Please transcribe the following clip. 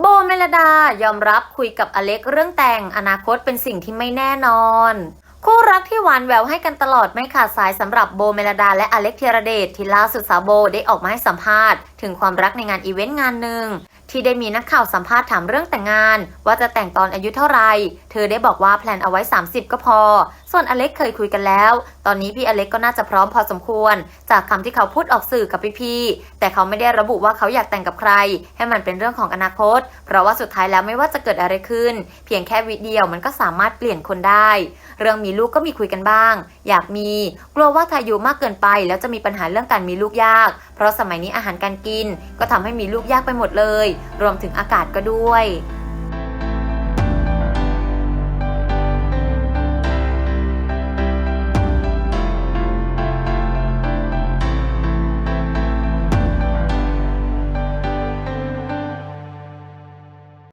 โบเมลดายอมรับคุยกับอเล็กเรื่องแต่งอนาคตเป็นสิ่งที่ไม่แน่นอน คู่รักที่หวานแหววให้กันตลอดไม่ขาดสายสำหรับโบเมลดาและอเล็กธีรเดชที่ล่าสุดสาวโบได้ออกมาให้สัมภาษณ์ ถึงความรักในงานอีเวนต์งานหนึ่ง ที่ได้มีนักข่าวสัมภาษณ์ถามเรื่องแต่งงาน ว่าจะแต่งตอนอายุเท่าไหร่ เธอได้บอกว่าแพลนเอาไว้ 30 ก็พอ ส่วนอเล็กเคยคุยกันแล้ว ตอนนี้พี่อเล็กก็น่าจะพร้อมพอสมควร จากคำที่เขาพูดออกสื่อกับพี่ๆแต่เขาไม่ได้ระบุว่าเขาอยากแต่งกับใคร ให้มันเป็นเรื่องของอนาคต เพราะว่าสุดท้ายแล้วไม่ว่าจะเกิดอะไรขึ้น เพียงแค่วิดีโอมันก็สามารถเปลี่ยนคนได้ เรื่องมีลูกก็มีคุยกันบ้าง อยากมี กลัวว่าถ้ายุมากเกินไป แล้วจะมีปัญหาเรื่องการมีลูกยาก เพราะสมัยนี้อาหารการกิน ก็ทำให้มีลูกยากไปหมดเลยรวมถึงอากาศก็ด้วย